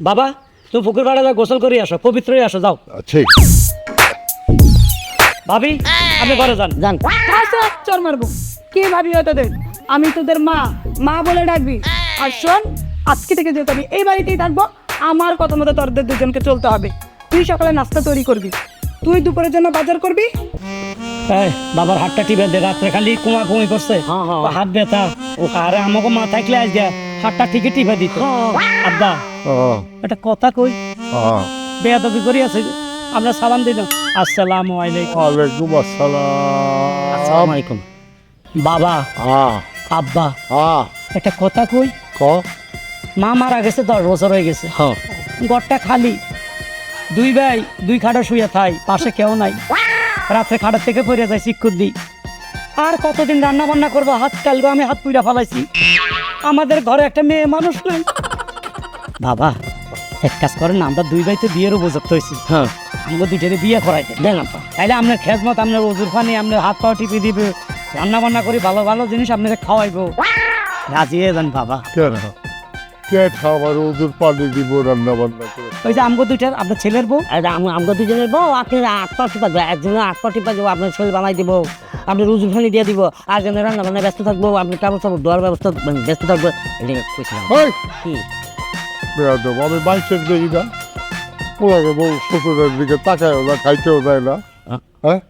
বাবা তুমি পুকুর পাড়ে যাও গোসল করে আসো পবিত্রই আসো যাও। ঠিক। ভাবি আপনি ঘরে যান। জান আচ্ছা চর মারবো। কে ভাবি হয় তোদের? আমি তোদের মা মা বলে ডাকবি। আর শোন আজকে থেকে যেতে আমি এই বাড়িতেই থাকব আমার কথা মতো তোদের দুজনকে চলতে হবে। তুই সকালে নাস্তা তৈরি করবি। তুই দুপুরের জন্য বাজার করবি? এই, বাবার হাতটা টিপে দে রাত্রে খালি কুমা কুমি করছে। হ্যাঁ, হ্যাঁ। হাত ব্যথা। ও আরে আমাকে মা থাকলে আজ হাতটা ঠিকই টিপে দিত। আব্বা আহ, একটা কথা কই? বেয়াদবি করি আছে আমরা সালাম দিল আসসালামু আলাইকুম। ওয়ালাইকুম আসসালাম। আসসালামু আলাইকুম। বাবা আহ, আব্বা আহ, একটা কথা কই? ক? মা মারা গেছে দশ বছর হয়ে গেছে। হ্যাঁ। ঘরটা খালি। দুই ভাই দুই খাটা শুয়ে থাই পাশে কেউ নাই। রাত্রে খাটার থেকে পড়ে যায় শিক্ষুর দিই আর কতদিন রান্না বান্না করব? হাত কালগো আমি হাত পুইরা ফালাইছি। আমাদের ঘরে একটা মেয়ে মানুষ নাই। বাবা এক কাজ করেন আমরা দুই ভাই তো বিয়ের উপযুক্ত হয়েছি। হ্যাঁ। আমাকে দুইটারে বিয়ে করাইতে। দেন আপা। তাইলে আপনার খেজমত আপনার ওজুর পানি আপনার হাত পা টিপে দিবে রান্না বান্না করি ভালো ভালো জিনিস আপনাকে খাওয়াইবো। রাজি হয়ে যান বাবা। কেন? কে খাবার ওদের পানি দিব রান্না বান্না করে? ওই যে আমগো দুইটার আপনার ছেলের বউ? আর আম- আমরা দুজনের বউ আপনি আট পা টিপা দেবো একজনের আট পা টিপা দেবো আপনার বানাই দিব আপনি রুজু ফানি দিয়ে দিব আর জনের রান্না বান্না ব্যস্ত থাকব আপনি কাপড় চাপড় দেওয়ার ব্যবস্থা মানে ব্যস্ত থাকব এটা কইছিলাম। ওই! কি? বেয়াদব আমি বাইশের দেখি না। পোলাকে বউ শ্বশুরের দিকে তাকায়ও না খাইতেও দেয় না। হ্যাঁ?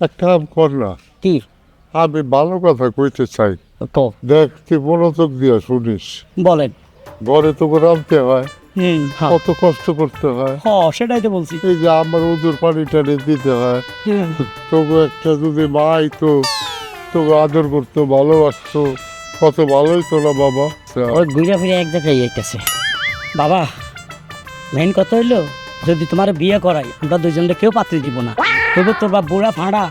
একটা কাম কর না। কি? আমি ভালো কথা কইতে চাই। তো দেখ তুই মনোযোগ দিয়া শুনিস। বলেন। ঘরে তো রাঁধতে হয়। হ্যাঁ। কত কষ্ট করতে হয়। হ সেটাই তো বলছি। এই যে আমার ওদের পানি টানি দিতে হয়। তবু একটা যদি মা আইতো তোকে আদর করতো ভালোবাসতো কত ভালোই তো না বাবা। ওই ঘুরে ফিরে এক জায়গায় যাইতেছে বাবা মেন কথা হইল যদি তোমার বিয়ে করাই আমরা দুজনকে কেউ পাত্রী দিব না। তবু তোর বা বুড়া ফাঁড়া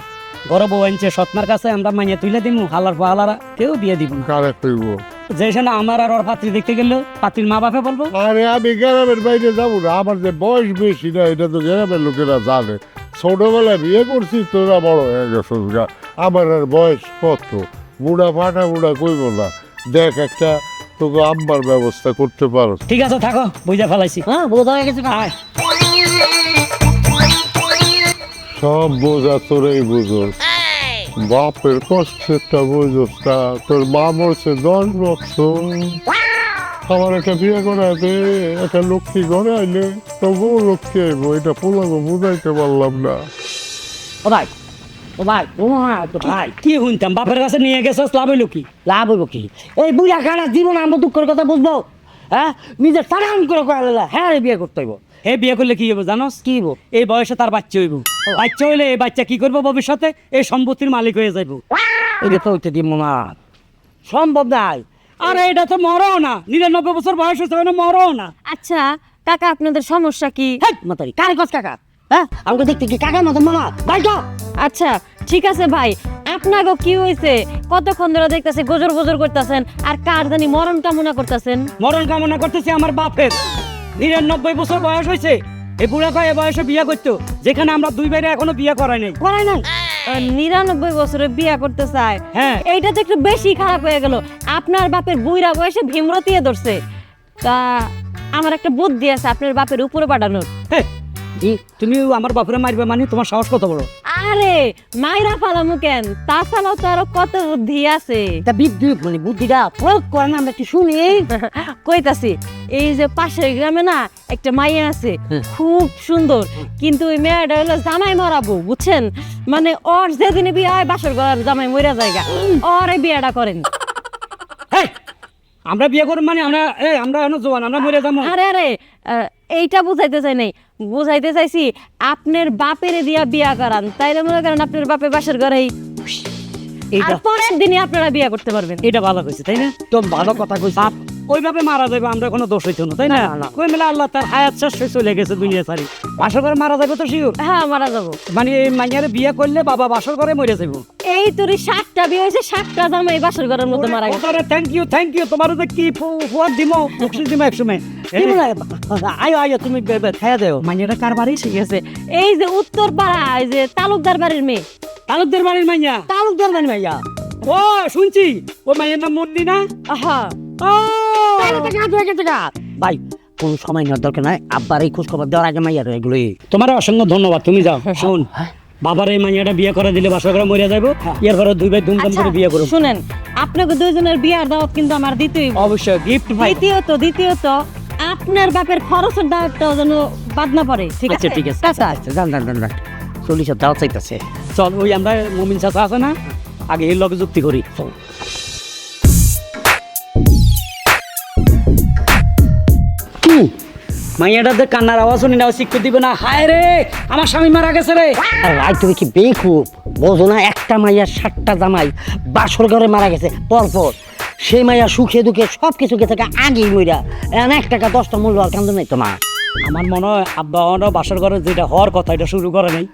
গরো বউ আনছে সৎমার কাছে আমরা মাইয়া তুলে দিব হালার পাহালারা কেউ বিয়ে দিব না। যেখানে আমার আর ওর পাত্রী দেখতে গেলে পাত্রীর মা বাপে বলব? আরে আমি গ্রামের বাইরে যাব না আমার যে বয়স বেশি না এটা তো গ্রামের লোকেরা জানে। ছোটবেলায় বিয়ে করছি তোরা বড় হয়ে গেছিস গা। আমার আর বয়স কত? বুড়া ফাটা বুড়া কইব না। দেখ একটা তোকে আম্বার ব্যবস্থা করতে পারো। ঠিক আছে থাকো বুঝা ফেলাইছি। হ্যাঁ বোধ হয়ে গেছে আয়। সব বোঝা তোরাই বুঝোস বাপের কষ্টেরটা বুঝোস না তোর মা মরছে দশ বছর। আমার একটা বিয়ে করা দে একটা লক্ষ্মী ঘরে আইলে তবুও লক্ষ্মী আইবো এটা পোলাগো বুঝাইতে পারলাম না। ও ভাই ও ভাই ও তো ভাই। কি শুনতাম? বাপের কাছে নিয়ে গেছে লাভ হইল কি? লাভ হইব কি? এই বুড়া খানা জীবন আমরা দুঃখের কথা বুঝব? হ্যাঁ? নিজের তারান করে কয়ালা হ্যাঁ রে বিয়ে করতে হইব। হে বিয়ে করলে কি হইব জানোস? কি হইব? এই বয়সে তার বাচ্চা হইব। বাচ্চা হইলে এই বাচ্চা কি করব ভবিষ্যতে? এই সম্পত্তির মালিক হয়ে যাইব। এটা তো হইতে দিব না। সম্ভব নাই। আরে এটা তো মরও না। নিরানব্বই বছর বয়স হচ্ছে মরও না? আচ্ছা কাকা আপনাদের সমস্যা কি? হেই মাতারি কারে কাকা? হ্যাঁ? আমাকে দেখতে কি কাকার মতো মামা। ভাই আচ্ছা ঠিক আছে ভাই। আপনাকে কি হয়েছে কতক্ষণ ধরে দেখতেছে গোজর গোজর করতেছেন আর কার জানি মরণ কামনা করতেছেন? মরণ কামনা করতেছি আমার বাপের। নিরানব্বই বছর বয়স হয়েছে এই বুড়া কয় এ বয়সে বিয়ে করতো যেখানে আমরা দুই বাইরে এখনও বিয়ে করাই নাই। করাই নাই? নিরানব্বই বছরে বিয়া করতে চায়। হ্যাঁ। এইটা তো একটু বেশি খারাপ হয়ে গেল। আপনার বাপের বুইরা বয়সে ভীমরতিয়ে ধরছে। তা আমার একটা বুদ্ধি আছে আপনার বাপের উপরে পাঠানোর। তুমি আমার বাপরে মারবে মানে তোমার সাহস কত বড়? আরে মাইরা ফালামু কেন? তাছাড়াও তো আরও কত বুদ্ধি আছে। তা বিদ্যুৎ মানে বুদ্ধিটা প্রয়োগ করেন আমরা একটু শুনি। কইতাছি এই যে পাশের গ্রামে না একটা মাইয়া আছে খুব সুন্দর। কিন্তু ওই মেয়েটা হলো জামাই মরাবো বুঝছেন? মানে ওর যেদিনে বিয়ে হয় বাসর ঘর জামাই মরা জায়গা ওর বিয়েটা করেন। আমরা বিয়ে করব মানে আমরা এই আমরা এখনও জোয়ান আমরা মরে যাব। আরে আরে আহ, এইটা বুঝাইতে চাই নাই। বুঝাইতে চাইছি আপনার বাপের দিয়া বিয়া করান তাইলে মনে করেন আপনার বাপের বাসের ঘরেই। আর এইটা পরের দিনই আপনারা বিয়া করতে পারবেন। এটা ভালো কইছে তাই না? তো ভালো কথা কইছি। বাপ ওইভাবে মারা যাবে আমরা কোনো দোষ হইতো না তাই না। কই মেলে আল্লাহ তার হায়াত শেষ হয়ে চলে গেছে দুনিয়া সারি বাসর করে মারা যাবে তো শিওর? হ্যাঁ মারা যাব। মানে এই মাইয়ারে বিয়ে করলে বাবা বাসর করে মরে যাব এই তোর সাতটা বিয়ে হয়েছে সাতটা জামাই বাসর ঘরের মধ্যে মারা গেছে। থ্যাংক ইউ থ্যাংক ইউ তোমার যে কি ফুয়ার দিব বকশিস দিব একসময়। আয়ো আয়ো তুমি খাইয়া দেও। মাইয়াটা কার বাড়ি? আছে। এই যে উত্তর পাড়া এই যে তালুকদার বাড়ির মেয়ে। তালুকদার বাড়ির মাইয়া? তালুকদার মানে মাইয়া। ও শুনছি। ও মাইয়ের নাম মন্দি না? আহা। ভাই কোনো সময় নেওয়ার দরকার নাই। আব্বার এই খোঁজ খবর দেওয়ার আগে মাইয়ার এগুলোই তোমার অসংখ্য ধন্যবাদ তুমি যাও। শোন বাবার এই মাইয়াটা বিয়ে করে দিলে বাসা করে মরে যাব এর পরে দুই ভাই ধুমধাম আচ্ছা করে বিয়ে করব শুনেন আপনাকে দুইজনের বিয়ার দাওয়াত কিন্তু আমার দিতেই অবশ্যই গিফট ভাই। দ্বিতীয়ত দ্বিতীয়ত আপনার বাপের খরচের দাওয়াতটাও যেন বাদ না পড়ে ঠিক আচ্ছা আছে? ঠিক আছে। আচ্ছা। আচ্ছা জান জান জান জান চল্লিশ দাও চাইতেছে। চল ওই আমরা মমিন চাচা আছে না? আগে এর লগে যুক্তি করি। চল। মাইয়াটাতে কান্নার আওয়াজ শুনি না শিক্ষা দিবে না। হায় রে আমার স্বামী মারা গেছে রে। রাই তুমি কি বেকুব? বোঝো না একটা মাইয়ার সাতটা জামাই বাসর ঘরে মারা গেছে পরপর। সেই মাইয়া সুখে দুঃখে সব কিছু থেকে আগেই মইরা। এক টাকা দশটা মূল্য আর কান্দ নেই তোমার। আমার মনে হয় আব্বা আমার বাসর ঘরে যেটা হওয়ার কথা এটা শুরু করে নাই।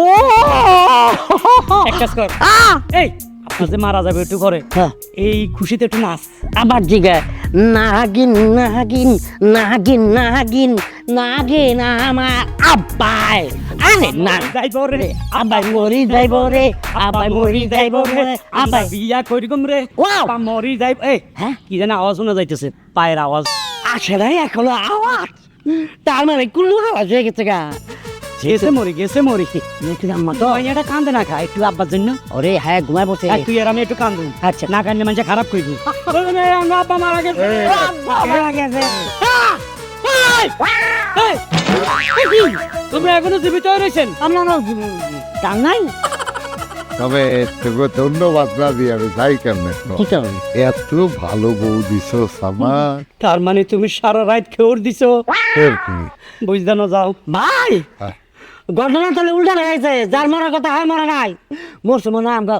ও! এক কাজ কর। এই আপনার যে মারা যাবে একটু করে হ্যাঁ। এই খুশিতে একটু নাচ। আবার জিগা নাগিন নাগিন নাগিন নাগিন নাগিন আমার আব্বাই। আরে না। যাইব রে আব্বাই মরি যাইব রে আব্বাই মরি যাইব রে আব্বা আব্বাই বিয়া করিকম রে Wow! আব্বা মরি যাইব এই হ্যাঁ? কি জানি আওয়াজ শোনা যাইতেছে পায়ের আওয়াজ। আসে নাই এখনও আওয়াজ। তার মানে কুল্লু আওয়াজ হয়ে গেছে গা। গেছে মরি গেছে মরি। আম্মা তো। এটা কান্দে না খা একটু আব্বার জন্য। ওরে হ্যাঁ ঘুমায় বসে। আর তুই আর আমি একটু কান্দু আচ্ছা। না কান্দলে মানুষ খারাপ করবি। আমরা আব্বা মারা গেছে। মারা গেছে। এই, এই। কি? তোমরা এখনও জীবিত রয়েছেন? আমরা টান নাই? তবে তোকে ধন্যবাদ না দিয়ে আমি যাই কেমনে? এত ভালো বউ দিছ তার মানে তুমি সারা রাত খেওর দিছো না যাও। ভাই! হ্যাঁ। ঘটনা তাহলে উল্টা হয়েছে যার মরার কথা হয় মরা নাই। মরছে মনে হয় আমরা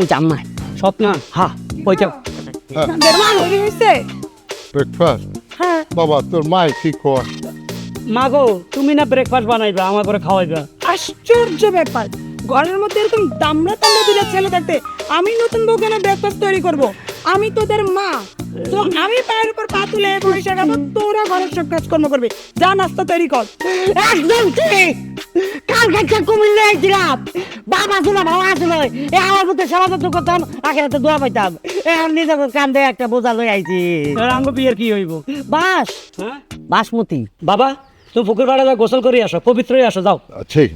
ওই জাম্মাই স্বপ্ন? হ্যাঁ। ওইটা বেরমান ব্রেকফাস্ট হ্যাঁ। বাবা তোর মাই কি কর মাগো তুমি না ব্রেকফাস্ট বানাইবা আমার করে খাওয়াইবা। আশ্চর্য ব্যাপার। ঘরের মধ্যে এরকম দামড়া তামড়া দুটা ছেলে থাকতে আমি নতুন বউ কেন ব্রেকফাস্ট তৈরি করব? আমি তোদের মা। তো আমি পায়ের উপর পা তুলে বসে খাব তোরা ঘরের সব কাজকর্ম করবে। যা নাস্তা তৈরি কর। একদম ঠিক। কাল কাছে কুমিল্লা আইছিলাম বাবা ছিল ভালো আছিল এ আমার মধ্যে সেবা যত্ন করতাম আখেরাতে দোয়া পাইতাম এখন নিজের কান্দে একটা বোঝা লই আইছি। আর আঙ্গ বিয়ের কি হইব? বাস। হ্যাঁ? বাসমতি। বাবা তুমি পুকুর পাড়ে যাও গোসল করে আসো পবিত্র হয়ে আসো যাও। ঠিক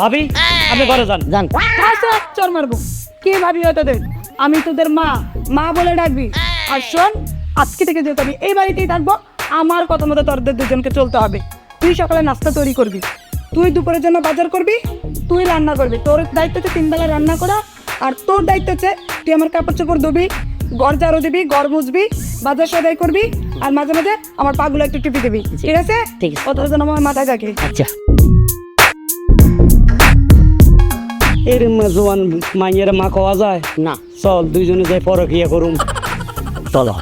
ভাবি আপনি ঘরে যান। জান আচ্ছা চর মারবো। কে ভাবি হয় তোদের? আমি তোদের মা মা বলে ডাকবি। আর শোন আজকে থেকে যেহেতু আমি এই বাড়িতেই থাকব আমার কথা মতো তোদের দুজনকে চলতে হবে। তুই সকালে নাস্তা তৈরি করবি তুই দুপুরের জন্য বাজার করবি তুই রান্না করবি। তোর দায়িত্ব হচ্ছে তিন বেলা রান্না করা আর তোর দায়িত্ব হচ্ছে তুই আমার কাপড় চোপড় ধুবি ঘর জারো দিবি ঘর মুছবি বাজার সদাই করবি আর মাঝে মাঝে আমার পাগুলো একটু টিপি দিবি। ঠিক আছে? ঠিক আছে। জন্য আমার মাথায় থাকে। আচ্ছা। এর জোয়ান মাইয়ের মা কওয়া যায়? না। চল দুইজনে যাই পরকিয়া করুম। চলো।